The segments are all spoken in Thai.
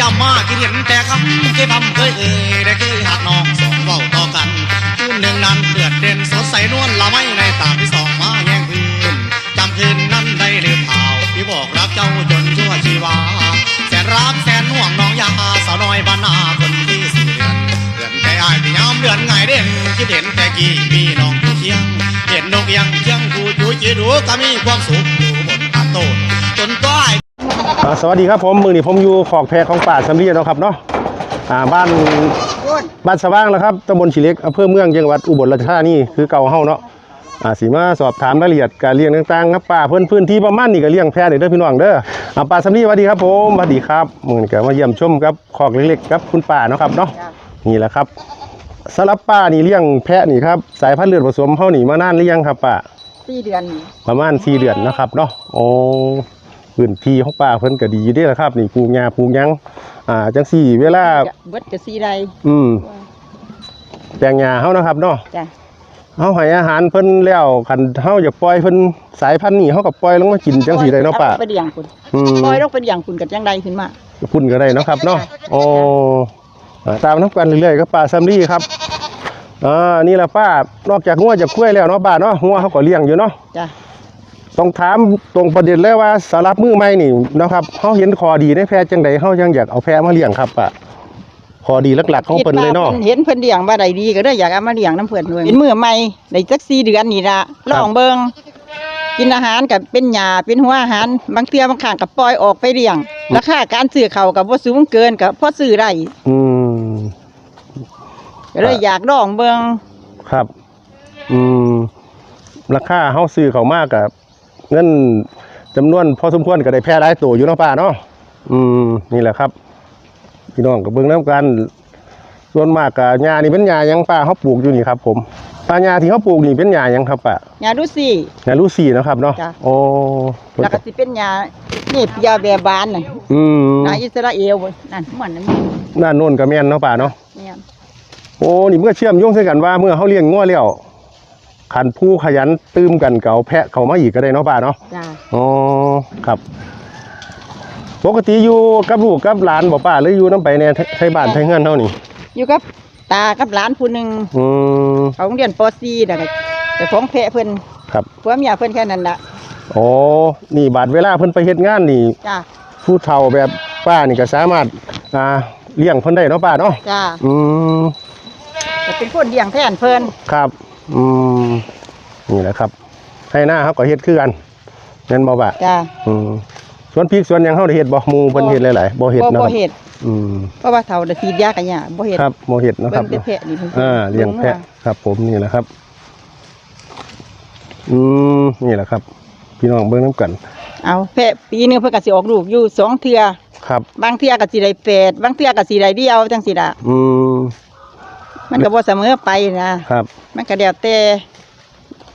ยามมาคิดเห็นแต่คำเคยพำเคยเอ่ยได้เคยหักน้องสองเว้าต่อกันคืนหนึ่งนั้นเดือดเด่นสดใสนวลละไม่ในตาที่สองมาแย่งคืนจำคืนนั้นได้หรือเปล่าที่บอกรักเจ้าจนชั่วชีวา แสนรักแสนห่วงน้องยาสาวน้อยบ้านนาคนที่สี่เดือนเดือนใจอายที่ยามเดือนไงเด่นคิดเห็นแต่กี่มีน้องอยู่เคียง เห็นนกยังเคียงกูจุยจีดูก็มีความสุขอยู่บนตาโตน สวัสดีครับผมมือนี้ผมอยู่ขอกแพรของป่าสำลีเนาะครับเนาะอ่าบ้านบ้านสว่างแล้วครับตำบลฉิเล็กอำเภอเมืองจังหวัดอุบลราชธานีคือเก่าเฮาเนาะอ่าสีมาสอบถามรายละเอียดการเลี้ยงต่างๆครับป่าเพื่อนพื้นที่ประมาณนี้ก็เลี้ยงแพะนี่เด้อพี่น้องเด้ออ่าป่าสำลีสวัสดีครับผมสวัสดีครับมือนี้ก็มาเยี่ยมชมครับขอกเล็กๆครับคุณป่าเนาะครับเนาะนี่แหละครับสำหรับป้านี่เลี้ยงแพะนี่ครับสายพันธุ์เลือดผสมเฮานี่มานานหรือยังครับป้าสี่เดือนนี่ประมาณ4เดือนนะครับเนาะโอ้ พื้นที่ของป่าเพิ่นก็ดีอยู่เด้อละครับ นี่ปลูกหญ้าปลูกหยังอ่าจังสี่ เวลาจะเบิดจะสี่ใดอืมแปลงหญ้าเฮานะครับเนาะ จ้ะเฮาให้อาหารเพิ่นแล้วคันเฮาอยากปล่อยเพิ่นสายพันธุ์นี้เฮาก็ปล่อยลงมากินจังสี่ได้เนาะป้าอไปเลี้ยงคุณอืมปล่อยลงไปเลี้ยงคุณกับจังใดขึ้นมาพุ่นก็ได้เนาะครับเนาะโอ้อ่าตามน้ำกันเรื่อยๆก็ป้าซัมลี่ครับอ่านี่แหละป้านอกจากงัวจากกล้วยแล้วเนาะป้าเนาะงัวเขาก็เลี้ยงอยู่เนาะ จ้ะ ต้องถามตรงประเด็นเลยว่าสารับมือใหม่นี่นะครับเขาเห็นคอดีในแพะจังใดเขายังอยากเอาแพะมาเลี้ยงครับปะคอดีหลักๆของเพิ่นเลยเนาะคิดว่พิ่เห็นเพิ่นเลี้ยงว่าใดดีก็เลยอยากเอามาเลี้ยงน้ำเพิ่นด้วยเป็นมือใหม่ได้จักสี่เดือนนี่ละลองเบิ่งกินอาหารกับเป็นหญ้าเป็นหัวอาหาร บางเทื่อบางครั้งก็ปล่อยออกไปเลี้ยงราคาการซื้อเขาก็บ่สูงเกินก็พอซื้อได้อืมก็เลยอยากลองเบิ่งครับ อืมราคาเฮาซื้อเขามากกับ เงินจำนวนพอสมควรก็ได้แพะหลายตัวอยู่เนาะป้าเนาะอืมนี่แหละครับ พี่น้องก็เบิ่งน้ำกันส่วนมากกับหญ้านี่เป็นหญ้าหยังป้าเขาปลูกอยู่นี่ครับ ผมป้าหญ้าที่เขาปลูกนี่เป็นหญ้าหยังครับป้าหญ้าดูสิหญ้าลูซี่เนาะครับเนาะจ้ะโอ้แล้วก็สิเป็นหญ้านี่ยาแบบบานน่ะอืมหญ้าอิสราเอลเว้ยนั่นเหมือนนั่นแม่นด้านโน้นก็แม่นเนาะป้าเนาะแม่นโอ้นี่เมื่อเชื่อมโยงใส่กันว่าเมื่อเขาเลี้ยงงัวแล้ว ขันผู้ขยันตื้มกันเก่าแพะเขามาอีกก็ได้เนาะป้าเนาะจ้าอ๋อครับ ปกติอยู่กับลูกกับหลานบ่ป้าหรืออยู่น้ำไปในไทยบ้านไทยเฮือนเท่านี้อยู่กับตากับหลานผู้หนึ่งอืม เขาโรงเรียนป .4 น่ะก็แต่ของแพะเพิ่นครับ ผัวเมียเพิ่นแค่นั้นล่ะโอ้นี่บาดเวลาเพิ่นไปเฮ็ดงานนี่ จ้าผู้เฒ่าแบบป้านี่ก็สามารถอ่าเลี้ยงเพิ่นได้เนาะป้าเนาะจ้าอืมแต่เป็นคนเลี้ยงแทนเพิ่นครับ อืมนี่แหละครับให้หน้าเขาก็เฮ็ดคือกันแม่นบ่ป้าจ้าอืมสวนพริกสวนหยังเฮาได้เฮ็ดบ่หมู่เพิ่นเฮ็ดหลายๆบ่เฮ็ดบ่เนาะบ่ครับเฮ็ดอืมเพราะว่าเฒ่าได้ฉีดยากันหญ้าบ่เฮ็ดครับบ่เฮ็ดเนาะคเบิ่รับงแต่แพะนี่เพิ่นอ่าเลี้ยงแพะครับ ผมนี่แหละครับ อืมนี่แหละครับ พี่น้องเบิ่งน้ำกัน เอาแพะปีหนึงเพิ่นก็สิออกลูกอยู่สองเทื่อครับ บางเทื่อก็สิได้แปดบางเทื่อก็สิได้เดียวจังซี่ล่ะอืม มันก็บ่เสมอไปนะครับ มันก็แล้วแต่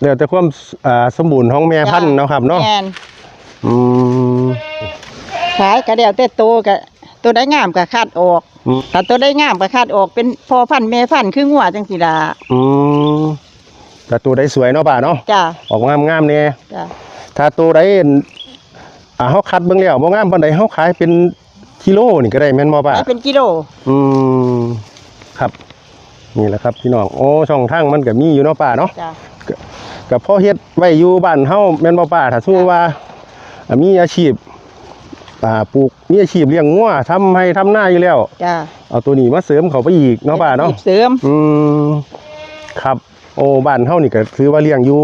เดี๋ยวแต่ความอ่าสมบูรณ์ของแม่พันธุ์เนาะครับเนาะแม่นอืม ขายก็แล้วแต่โตก็ตัวได้งามก็คัดออกอืม ถ้าตัวได้งามก็คัดออกเป็นพ่อพันธุ์แม่พันธุ์คืองัวจังซี่ล่ะอืมแต่ตัวใดสวยเนาะป่าเนาะจ้าออกงามงามๆเนี่ยจ้าถ้าตัวใดอ่าเฮาคัดเบิ่งแล้วบ่งามปานใดเฮาขายเป็นกิโลนี่ก็ได้แม่นบ่ป่าขายเป็นกิโล อืมครับ นี่แหละครับพี่น้องโอ้ช่องทางมันก็มีอยู่เนาะป่าเนาะจ้ากับพ่อเฮ็ดไว้อยู่บ้านเฮาแม่นบ่ป่าถ้าสมมุติว่าอ่ามีอาชีพอ่าปลูกมีอาชีพเลี้ยงงัวทำให้ทำนาอยู่แล้ว จ้าเอาตัวนี้มาเสริมเข้าไปอีกเนาะป่าเนาะหยิบเสริมอืมครับ โอ้บ้านเฮานี่ก็ถือว่าเลี้ยงอยู่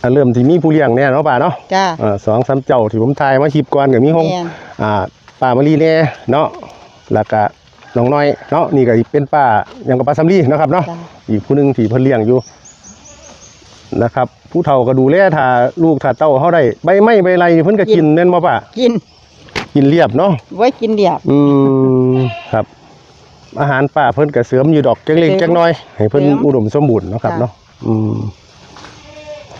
อ่าเริ่มที่มีผู้เลี้ยงแน่เนาะป่าเนาะจ้าอ่าสองสามเจ้าที่ผมทายมาชิบก่อนก็มีห้องแม่น อ่าป้ามะลีแน่เนาะแล้วก็ น้องน้อยเนาะนี่ก็เป็นป้ายังกับป้าซัมลีเนาะครับเนาะจ้าอีกผู้หนึงที่เพิ่นเลี้ยงอยู่นะครับ ผู้เฒ่าก็ดูแลถ้าลูกถ้าเต้าเฮาได้ใบไม้ใบไรนี่เพิ่นก็กินแน่นบ่ป่ากิน กินเรียบเนาะไว้กินเดียบ อืมครับ อาหารป่าเพิ่นก็เสริมอยู่ดอกจักเล็กเสริมจักน้อย ให้เพิ่นเสริมอุดมสมบูรณ์เนาะครับจ้ะเนาะอืม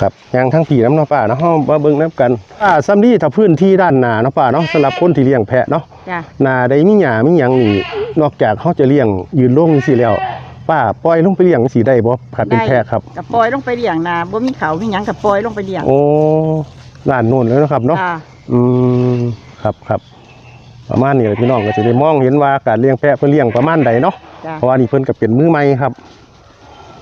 ครับยางทั้งผีน้ำเนาะป่าเนาะเฮามาเบิ่งนํกันป่าซ้ำนี้ถ้าพื้นที่ด้านหน้าเนาะป่าเนาะสำหรับคนที่เลี้ยงแพะเนาะจ้าหน้าใดมีหญ้ามีหยังนี่นอกจากเขาจะเลี้ยงยืนลงสิแล้วป้าปล่อยลงไปเลี้ยงสิได้บ่ถ้าเป็นแพะครับ กับปล่อยลงไปเลี้ยงนาบ่มีเขามีหยังกับปล่อยลงไปเลี้ยงโอ้ด้านโน้นแล้วนะครับเนาะ จ้าอืมครับครับประมาณนี้แหละพี่น้องก็จะได้มองเห็นว่าการเลี้ยงแพะเพื่อเลี้ยงประมาณใดเนาะจ้ะเพราะว่านี่เพิ่นก็เป็นมือใหม่ครับ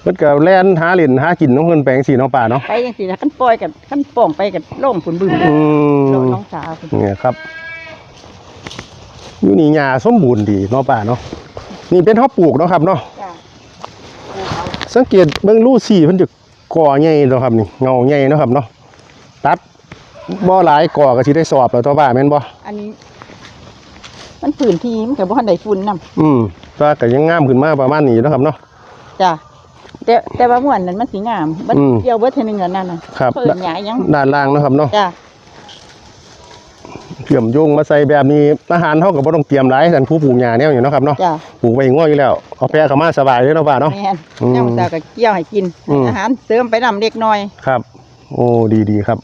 เพิ่นก็แล่นหาเล่นหากินของเพิ่นไปจังซี่เนาะป่าเนาะไปจังซี่นะคันปล่อยกับคันป่องไปกับล่มฝุ่นบึ้มอืมน้องสาวพุ่นเนี่ยครับอยู่นี่หญ้าสมบูรณ์ดีเนาะป่าเนาะนี่เป็นเฮาปลูกเนาะครับเนาะจ้ะสังเกตเบิ่งรูสีเพิ่นจะก่อใหญ่เนาะครับนี่เงาใหญ่เนาะครับเนาะตัดบ่หลายก่อก็สิได้สอบแล้วตัวป่าแม่นบ่อันนี้ มันพื้นที่มันก็บ่ทันได้ฝุ่นนํอืมแตว่าก็ยังงามขึ้นมาประมาณนี้เนาะครับเนาะจ้ะ แต่แต่ว่าม่วนนั้นมันสิงามมันอืมเกี่ยวเบิดเทื่อนึงแล้วนั่นน่ะครับ เพิ่นหยายยังด้านล่างเนาะครับเนาะจ้ะเกี่ยมโยงมาใส่แบบนี้อาหารเฮาก็บ่ต้องเตรียมหลายท่านผู้ปลูกหญ้าแนวอยู่เนาะครับเนาะจ้ะปลูกไว้ง้ออยู่แล้วเอาแปะเข้ามาสบายเลยเนาะป่าเนาะ แม่นอืมยามสาวก็เกี่ยวให้กินอืม อาหารเสริมไปนำเล็กน้อยครับ โอ้ดีดีครับ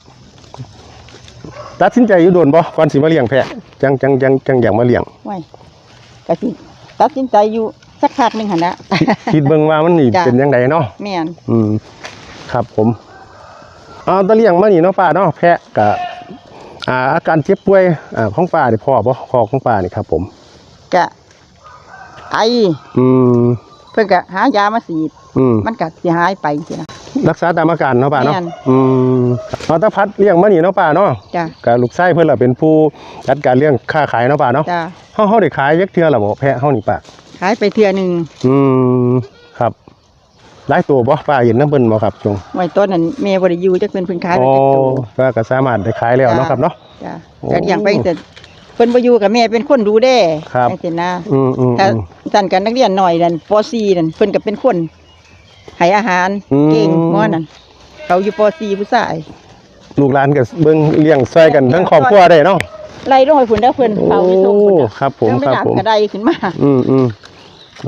ตัดสินใจอยู่โดนบ่ก่อนสิมาเลี้ยงแพะจังจังจังจังอยากมาเลี้ยงไว้ก็สิตัดสินใจอยู่ สักพักหนึงหั่นนะคิดเบิ่งว่ามันนี่จ้ะเป็นจังไดเนาะแม่นอืมครับผมเอาตะเลี้ยงมานี่เนาะป้าเนาะแพะกับอ่าอาการเจ็บป่วยอ่าของป้านี่พ่อบ่คอของป้านี่ครับ ผมก็ไออืมเพิ่นก็หายามาฉีดอืมมันก็สิหายไปจังซี่นะรักษาตามอาการเนาะป้าเนาะแม่นอืมเอาตะพัดเลี้ยงมานี่เนาะป้าเนาะจ้ะกับลูกชายเพิ่นล่ะเป็นผู้จัดการเลี้ยงค้าขายเนาะป้าเนาะจ้ะเฮาเฮาได้ขายยักเทื่อล่ะบ่แพะเฮานี่ป้า ขายไปเทื่อหนึงอืมครับหลายตัวบ่ป้าเห็นน้ำเพิ่นบ่ครับจงไว้ต้นนั้นแม่บ่ได้อยู่จักเพิ่นเพิ่นขายไปอ๋อจักตัวก็ก็สามารถได้ขายแล้วเนาะครับเนาะ จ้ะโอ้ก็อย่างไปแต่เพิ่นบ่อยู่กับแม่เป็นคนดูแลครับ จังซี่นะอืมอืมถ้าอืม สั่นกันนักเรียนหน่อยนั่นป .4 นั่นเพิ่นก็เป็นคนให้อาหารอืม เก่งหมอนั่นเขาอยู่ป .4 ผู้ชาย ลูกหลานก็เบิ่งเลี้ยงช่วยกันทั้งครอบครัวได้เนาะไล่ลงให้เพิ่นเด้อเพิ่นเขาอยู่ตรงเพิ่นน่ะครับผมยังไม่ครับดักผม กระไดขึ้นมา อืมอืม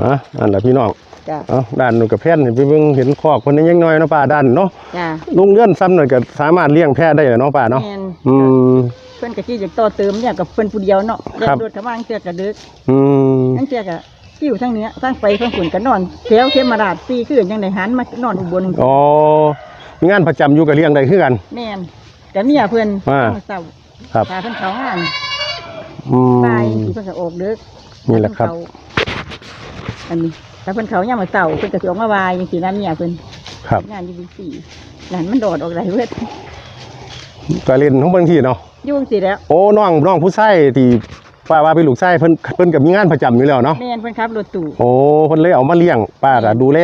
อะอันละพี่น้องจ้ะเอาด้านนู้นกับแพนไปเบิ่งเห็นคอกคนนี้ยังน้อยเนาะป้าด้านเนาะจ้ะลุงเลื่อนซ้ำหน่อยก็สามารถเลี้ยงแพะได้เนาะป้าเนาะแม่นอืม เพิ่นก็สิอยากต่อเติมเนี่ยกับเพิ่นผู้เดียวเนาะเดิครันบรถเข้ามาจังเทื่อก็ดึกอืมจังเทื่อก็คิวทั้งเนี้ยทั้งไปทั้งฝุ่นก็นอนแถวเขมราช4คืนจังได้หันมานอนอุบลอ๋อมีงานประจำอยู่กับเลี้ยงได้คือกัน แม่นแต่เมียเพิ่นว่า เศร้าครับพาเพิ่นเขางานอืมไปสิเพิ่นก็ออกดึกนี่แหละครับ อันนี้ถ้าเพิ่นเขาย่ามมาเสาเพิ่นก็สิออกมาวายจังซี่นะเมียเพิ่นครับงานอยู่ดีสี่นั่นมันโดดออกได้เบิดก็เล่นของเบิ่งที่เนาะยุ่งสิแล้ว โอ้น้องน้องผู้ชายที่ป้าว่าเป็นลูกชายเพิ่นเพิ่นก็มีงานประจำอยู่แล้วเนาะแม่นเพิ่นขับรถตู้โอ้เพิ่นเลยเอามาเลี้ยงป้าก็ดูแล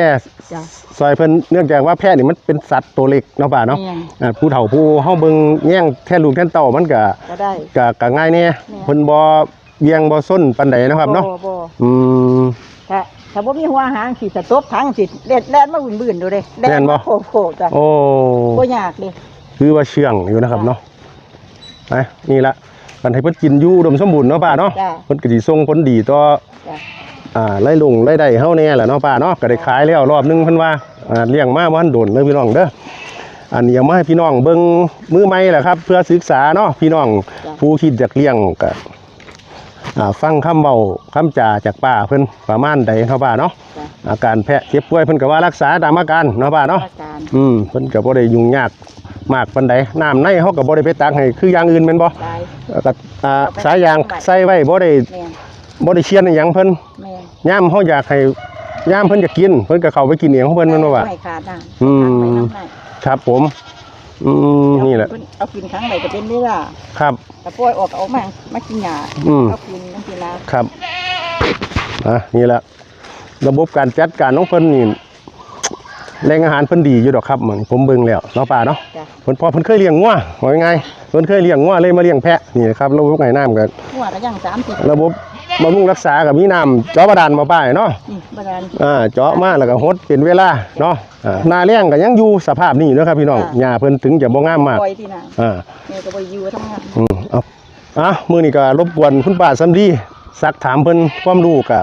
จ้ะซอยเพิ่นเนื่องจากว่าแพะนี่มันเป็นสัตว์ตัวเล็กเนาะป้าเนาะแม่นอ่าผู้เฒ่าผู้เฮาเบิ่งแย่งแท่ลูกแท่นเต่ามันก็ก็ได้ก็ก็ง่ายแน่แม่เพิ่นบ่เบียงบ่ส้นปานใดเนาะครับเนาะบ่บ่อืม ถ้าถ้าบ่มีหัวหางสิสต๊อบทั้งสิแล่นแล่นมาบึ้นๆดูเด้แล่นบ่ โผล่ๆจ้ะโอ้บ่ยากเด้คือว่าเชื่องอยู่นะครับเนาะไปนี่ละกันให้เพิ่นกินอยู่อุดมสมบูรณ์เนาะป้าเนาะจ้ะเพิ่นก็สิส่งผลดีต่อจ้ะอ่าไล่ลงไล่ได้เฮาแน่แหละเนาะป้าเนาะก็ได้ขายแล้วรอบนึงเพิ่นว่าอ่าเลี้ยงมาบ่ทันโดนเด้อพี่น้องเด้ออันนี้เอามาให้พี่น้องเบิ่งมือใหม่แหละครับ เพื่อศึกษาเนาะพี่น้องผู้คิดอยากเลี้ยงก็อ่า ฟังคำเว้าคำจาจากป้าเพิ่นประมาณใดเนาะป้าเนาะจ้ะอาการแพะเจ็บป่วยเพิ่นก็ว่ารักษาตามอาการเนาะป้าเนาะอาการอืมเพิ่นก็บ่ได้ยุ่งยากมากปานใดน้ำในเฮาก็บ่ได้ไปตักให้คืออย่างอื่นแม่นบ่ได้แล้วก็อ่าสายยางใส่ไว้บ่ได้แม่นบ่ได้เชียนอหยังเพิ่นแม่นย่ามเฮาอยากให้ย่ามเพิ่นจะกิน เพิ่นก็เข้าไปกินเองของเพิ่นแม่นบ่ว่าไม่ขาดน้ำอืมไปน้ำได้ครับผมอืมนี่แหละเอากินครั้งไหนก็เป็นเวลาครับ แต่ปล่อยออกก็ออกมามากินหญ้าอืม เอากินจังซี่ล่ะครับ อะนี่แหละระบบการจัดการของเพิ่นนี่แรงอาหารเพิ่นดีอยู่ดอกครับเหมือนผมเบิ่งแล้วเนาะป้าเนาะจ้ะเพิ่นพอเพิ่นเคยเลี้ยงงัวว่ายังไงเพิ่นเคยเลี้ยงงัวเลยมาเลี้ยงแพะนี่ครับระบบไห้น้ำกับหัวก็ยัง30ระบบ บำรุงรักษากับมีน้ำเจาะบาดาลมาป้ายเนาะนี่บ่ดานอ่าเจาะมาแล้วก็หดเป็นเวลาเนาะอ่าหนาเลี้ยงก็ยังอยู่สภาพนี้เนาะครับพี่น้องค่ะหญ้าเพิ่นถึงจะบ่งามมากปล่อยที่น่ะอ่าแม่ก็บ่อยู่ทำงานอืมเอาอะมื้อนี้ก็รบกวนคุณป้าสำลีซักถามเพิ่นความรู้ก็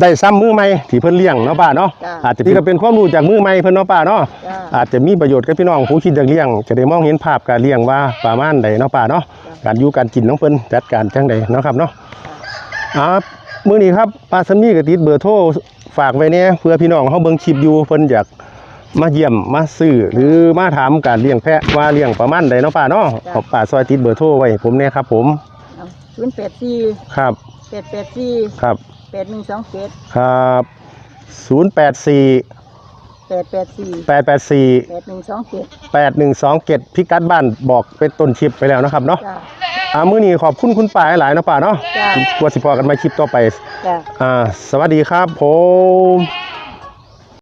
ได้ซ้ำมือใหม่ที่เพิ่นเลี้ยงเนาะป้าเนาะจ้ะอาจจะนี่ก็เป็นความรู้จากมือใหม่เพิ่นเนาะป้าเนาะจ้าอาจจะมีประโยชน์กับพี่น้องผู้คิดอยากเลี้ยง จะได้มองเห็นภาพการเลี้ยงว่าประมาณใดเนาะป้าเนาะจ้ะการอยู่การกินของเพิ่นจัดการจังใดเนาะครับเนาะอ่ามื้อนี้ครับป้าสมีก็ติดเบอร์โทรฝากไว้เนี่ยเพื่อพี่น้องเฮาเบิ่งคลิปอยู่เพิ่นอยากมาเยี่ยมมาซื้อหรือมาถามการเลี้ยงแพะว่าเลี้ยงประมาณใดเนาะป้าเนาะขอป้าซอยติดเบอร์โทรไว้ให้ผมเนี่ยครับ ผมเอาศูนย์แปดสี่ครับแปดแปดสี่ครับ แปดหนึ่งสองเจ็ดครับศูนย์แปดสี่แปดแปดสี่แปดแปดสี่แปดหนึ่งสองเจ็ดแปดหนึ่งสองเจ็ดพิกัดบ้านบอกเป็นต้นคลิปไปแล้วนะครับเนาะจ้า อ่ามื้อนี้ขอบคุณคุณป้าหลายๆนะป้าเนาะจ้ะ กลัวสิพอกันมาคลิปต่อไป จ้า อ่า สวัสดีครับผม